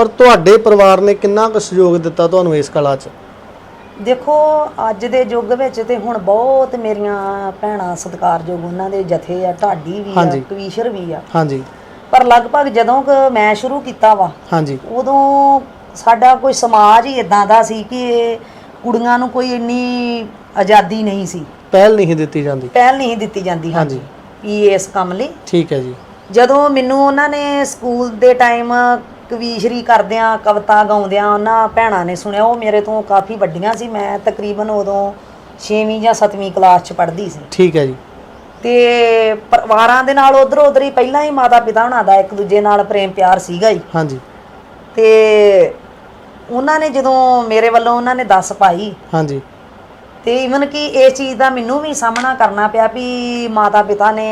ਪਰ ਤੁਹਾਡੇ ਪਰਿਵਾਰ ਨੇ ਕਿੰਨਾ ਕੁ ਸਹਿਯੋਗ ਦਿੱਤਾ ਤੁਹਾਨੂੰ ਇਸ ਕਲਾ 'ਚ? ਦੇਖੋ ਅੱਜ ਦੇ ਯੁੱਗ ਵਿੱਚ ਤੇ ਹੁਣ ਬਹੁਤ ਮੇਰੀਆਂ ਭੈਣਾਂ ਸਤਿਕਾਰਯੋਗ ਉਹਨਾਂ ਦੇ ਜਥੇ ਆ ਢਾਡੀ ਵੀ ਆ ਹਾਂਜੀ। ਕਵੀਸ਼ਰ ਵੀ ਆ। ਹਾਂਜੀ। ਪਰ ਲਗਭਗ ਜਦੋਂ ਕਿ ਮੈਂ ਸ਼ੁਰੂ ਕੀਤਾ ਵਾ ਹਾਂਜੀ। ਉਦੋਂ ਸਾਡਾ ਕੋਈ ਸਮਾਜ ਹੀ ਇਦਾਂ ਦਾ ਸੀ ਕਿ ਇਹ ਕੁੜੀਆਂ ਨੂੰ ਕੋਈ ਇੰਨੀ ਆਜ਼ਾਦੀ ਨਹੀਂ ਸੀ। ਪਹਿਲ ਨਹੀਂ ਦਿੱਤੀ ਜਾਂਦੀ। ਪਹਿਲ ਨਹੀਂ ਦਿੱਤੀ ਜਾਂਦੀ ਹਾਂਜੀ। ਵੀ ਇਸ ਕੰਮ ਲਈ। ਠੀਕ ਹੈ ਜੀ। ਜਦੋਂ ਮੈਨੂੰ ਉਹਨਾਂ ਨੇ ਸਕੂਲ ਦੇ ਟਾਈਮ ਕਵੀਸ਼ਰੀ ਕਰਦਿਆਂ ਕਵਿਤਾ ਗਾਉਂਦਿਆਂ ਉਹਨਾਂ ਭੈਣਾਂ ਨੇ ਸੁਣਿਆ। ਉਹ ਮੇਰੇ ਤੋਂ ਕਾਫੀ ਵੱਡੀਆਂ ਸੀ। ਮੈਂ ਤਕਰੀਬਨ ਉਦੋਂ 6ਵੀਂ ਜਾਂ 7ਵੀਂ ਕਲਾਸ ਚ ਪੜ੍ਹਦੀ ਸੀ। ਠੀਕ ਹੈ ਜੀ। ਤੇ ਪਰਿਵਾਰਾਂ ਦੇ ਨਾਲ ਉਧਰ ਉਧਰ ਹੀ ਪਹਿਲਾਂ ਹੀ ਮਾਤਾ ਪਿਤਾ ਹੁਣਾਂ ਦਾ ਇੱਕ ਦੂਜੇ ਨਾਲ ਪ੍ਰੇਮ ਪਿਆਰ ਸੀਗਾ ਹੀ। ਹਾਂਜੀ। ਤੇ ਉਹਨਾਂ ਨੇ ਜਦੋਂ ਮੇਰੇ ਵੱਲੋਂ ਉਹਨਾਂ ਨੇ ਦੱਸ ਪਾਈ ਹਾਂਜੀ। ਤੇ ਇਵਨ ਕਿ ਇਸ ਚੀਜ਼ ਦਾ ਮੈਨੂੰ ਵੀ ਸਾਹਮਣਾ ਕਰਨਾ ਪਿਆ ਵੀ ਮਾਤਾ ਪਿਤਾ ਨੇ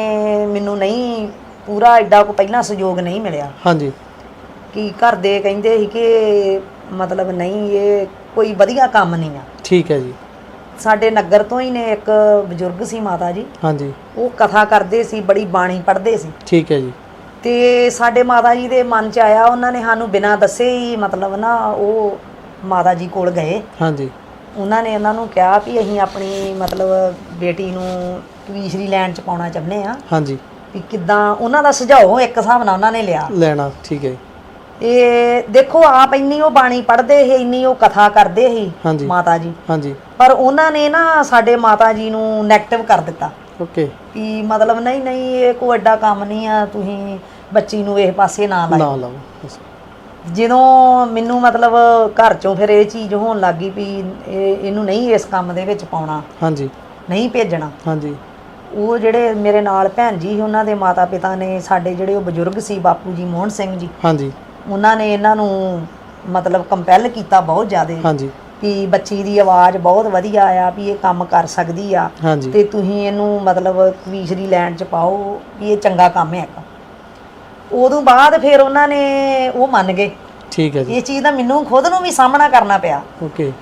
ਮੈਨੂੰ ਨਹੀਂ ਪੂਰਾ ਐਡਾ ਕੋ ਪਹਿਲਾਂ ਸਹਿਯੋਗ ਨਹੀਂ ਮਿਲਿਆ। ਹਾਂਜੀ। ਕਿ ਘਰ ਦੇ ਕਹਿੰਦੇ ਸੀ ਕਿ ਮਤਲਬ ਨਹੀਂ ਇਹ ਕੋਈ ਵਧੀਆ ਕੰਮ ਨਹੀਂ ਆ। ਠੀਕ ਹੈ ਜੀ। ਸਾਡੇ ਨਗਰ ਤੋਂ ਹੀ ਨੇ ਇੱਕ ਬਜ਼ੁਰਗ ਸੀ ਮਾਤਾ ਜੀ। ਹਾਂਜੀ। ਉਹ ਕਥਾ ਕਰਦੇ ਸੀ ਬੜੀ ਬਾਣੀ ਪੜ੍ਹਦੇ ਸੀ। ਠੀਕ ਹੈ ਜੀ। ਤੇ ਸਾਡੇ ਮਾਤਾ ਜੀ ਦੇ ਮਨ ਚ ਆਇਆ ਉਹਨਾਂ ਨੇ ਸਾਨੂੰ ਬਿਨਾਂ ਦੱਸੇ ਹੀ ਮਤਲਬ ਨਾ ਉਹ ਮਾਤਾ ਜੀ ਕੋਲ ਗਏ। ਹਾਂਜੀ। ਉਹਨਾਂ ਨੇ ਉਹਨਾਂ ਨੂੰ ਕਿਹਾ ਵੀ ਅਸੀਂ ਆਪਣੀ ਮਤਲਬ ਬੇਟੀ ਨੂੰ ਟਵੀਸ਼ਰੀ ਲੈਂਡ ਚ ਪਾਉਣਾ ਚਾਹੁੰਦੇ ਆ। ਹਾਂਜੀ। ਵੀ ਕਿੱਦਾਂ ਉਹਨਾਂ ਦਾ ਸੁਝਾਅ ਇੱਕ ਹਿਸਾਬ ਨਾਲ ਉਹਨਾਂ ਨੇ ਲਿਆ। ਲੈਣਾ ਠੀਕ ਹੈ। ਇਹ ਦੇਖੋ ਆਪ ਇੰਨੀ ਉਹ ਬਾਣੀ ਪੜ੍ਹਦੇ ਸੀ ਇੰਨੀ ਉਹ ਕਥਾ ਕਰਦੇ ਸੀ। ਮਾਤਾ ਜੀ। ਹਾਂਜੀ। ਪਰ ਉਹਨਾਂ ਨੇ ਨਾ ਸਾਡੇ ਮਾਤਾ ਜੀ ਨੂੰ ਨੈਗੇਟਿਵ ਕਰ ਦਿੱਤਾ। ਓਕੇ। ਕਿ ਮਤਲਬ ਨਹੀਂ ਨਹੀਂ ਇਹ ਕੋਈ ਐਡਾ ਕੰਮ ਨਹੀਂ ਆ ਤੁਸੀਂ ਬੱਚੀ ਨੂੰ ਇਹ ਪਾਸੇ ਨਾ ਨਾ ਲਾਓ ਲਾਓ ਬਸ। ਜਦੋਂ ਮੈਨੂੰ ਮਤਲਬ ਘਰ ਚੋਂ ਫਿਰ ਇਹ ਚੀਜ਼ ਹੋਣ ਲੱਗੀ ਵੀ ਇਹ ਇਹਨੂੰ ਨਹੀਂ ਇਸ ਕੰਮ ਦੇ ਵਿੱਚ ਪਾਉਣਾ। ਹਾਂਜੀ। ਨਹੀਂ ਭੇਜਣਾ। ਹਾਂਜੀ। ਉਹ ਜਿਹੜੇ ਮੇਰੇ ਨਾਲ ਭੈਣ ਜੀ ਉਹਨਾਂ ਦੇ ਮਾਤਾ ਪਿਤਾ ਨੇ ਸਾਡੇ ਜਿਹੜੇ ਉਹ ਬਜ਼ੁਰਗ ਸੀ ਬਾਪੂ ਜੀ ਮੋਹਨ ਸਿੰਘ ਜੀ। ਹਾਂਜੀ। ਉਹਨਾਂ ਨੇ ਇਹਨਾਂ ਨੂੰ ਮਤਲਬ ਕੰਪੈਲ ਕੀਤਾ ਬਹੁਤ ਜ਼ਿਆਦਾ ਹਾਂਜੀ। ਵੀ ਬੱਚੀ ਦੀ ਆਵਾਜ਼ ਬਹੁਤ ਵਧੀਆ ਆ ਵੀ ਇਹ ਕੰਮ ਕਰ ਸਕਦੀ ਆ। ਹਾਂਜੀ। ਤੇ ਤੁਸੀਂ ਇਹਨੂੰ ਮਤਲਬ ਕਵੀਸ਼ਰੀ ਲੈਂਡ ਚ ਪਾਓ ਵੀ ਇਹ ਚੰਗਾ ਕੰਮ ਹੈ। ਇੱਕ ਉਦੋਂ ਬਾਅਦ ਫਿਰ ਉਹਨਾਂ ਨੇ ਉਹ ਮੰਨ ਗਏ। ਠੀਕ ਹੈ ਜੀ। ਇਹ ਚੀਜ਼ ਦਾ ਮੈਨੂੰ ਖੁਦ ਨੂੰ ਵੀ ਸਾਹਮਣਾ ਕਰਨਾ ਪਿਆ। ਓਕੇ।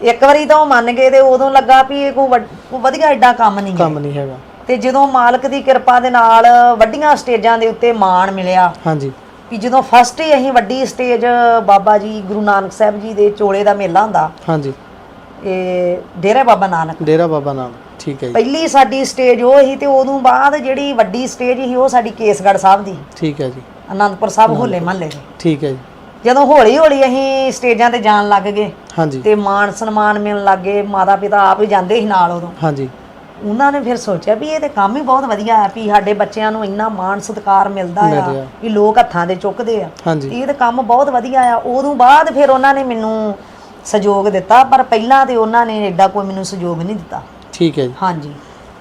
ਇੱਕ ਵਾਰੀ ਤਾਂ ਉਹ ਮੰਨ ਗਏ ਤੇ ਉਦੋਂ ਲੱਗਾ ਵੀ ਇਹ ਕੋਈ ਵੱਡ- ਕੋਈ ਵਧੀਆ ਐਡਾ ਕੰਮ ਨਹੀਂ ਹੈ। ਕੰਮ ਨਹੀਂ ਹੈਗਾ। ਤੇ ਜਦੋਂ ਮਾਲਕ ਦੀ ਕਿਰਪਾ ਦੇ ਨਾਲ ਵੱਡੀਆਂ ਸਟੇਜਾਂ ਦੇ ਉੱਤੇ ਮਾਣ ਮਿਲਿਆ ਹਾਂਜੀ। ਵੀ ਜਦੋਂ ਫਸਟ ਹੀ ਅਸੀਂ ਵੱਡੀ ਸਟੇਜ ਬਾਬਾ ਜੀ ਗੁਰੂ ਨਾਨਕ ਸਾਹਿਬ ਜੀ ਦੇ ਚੋਲੇ ਦਾ ਮੇਲਾ ਹੁੰਦਾ ਹਾਂਜੀ। ਇਹ ਡੇਰਾ ਬਾਬਾ ਨਾਨਕ। ਡੇਰਾ ਬਾਬਾ ਨਾਮ ਠੀਕ ਹੈ ਜੀ। ਪਹਿਲੀ ਸਾਡੀ ਸਟੇਜ ਉਹ ਸੀ ਤੇ ਉਦੋਂ ਬਾਅਦ ਜਿਹੜੀ ਵੱਡੀ ਸਟੇਜ ਸੀ ਉਹ ਸਾਡੀ ਕੇਸਗੜ੍ਹ ਸਾਹਿਬ ਦੀ। ਠੀਕ ਹੈ ਜੀ। ਅਨੰਦਪੁਰ ਸਾਹਿਬ ਹੋਲੇ ਮਹੱਲੇ ਦੀ। ਠੀਕ ਹੈ ਜੀ। ਜਦੋਂ ਹੌਲੀ ਹੌਲੀ ਅਸੀਂ ਸਟੇਜਾਂ ਤੇ ਜਾਣ ਲੱਗ ਗਏ ਹਾਂਜੀ। ਤੇ ਮਾਣ ਸਨਮਾਨ ਮਿਲਣ ਲੱਗ ਮਾਤਾ ਪਿਤਾ ਆਪ ਹੀ ਜਾਂਦੇ ਸੀ ਨਾਲ ਉਦੋਂ। ਹਾਂਜੀ। ਉਹਨਾਂ ਨੇ ਫਿਰ ਸੋਚਿਆ ਵੀ ਇਹ ਤੇ ਕੰਮ ਹੀ ਬਹੁਤ ਵਧੀਆ ਆ ਵੀ ਸਾਡੇ ਬੱਚਿਆਂ ਨੂੰ ਇੰਨਾ ਮਾਣ ਸਤਿਕਾਰ ਮਿਲਦਾ ਮਿਲ ਆ। ਵੀ ਲੋਕ ਹੱਥਾਂ ਦੇ ਚੁੱਕਦੇ ਆ। ਹਾਂਜੀ। ਇਹ ਤੇ ਕੰਮ ਬਹੁਤ ਵਧੀਆ ਆ। ਉਦੋਂ ਬਾਅਦ ਫਿਰ ਉਹਨਾਂ ਨੇ ਮੈਨੂੰ ਸਹਿਯੋਗ ਦਿੱਤਾ ਪਰ ਪਹਿਲਾਂ ਤੇ ਉਹਨਾਂ ਨੇ ਐਡਾ ਕੋਈ ਮੈਨੂੰ ਸਹਿਯੋਗ ਨਹੀਂ ਦਿੱਤਾ। ਠੀਕ ਹੈ ਜੀ। ਹਾਂਜੀ।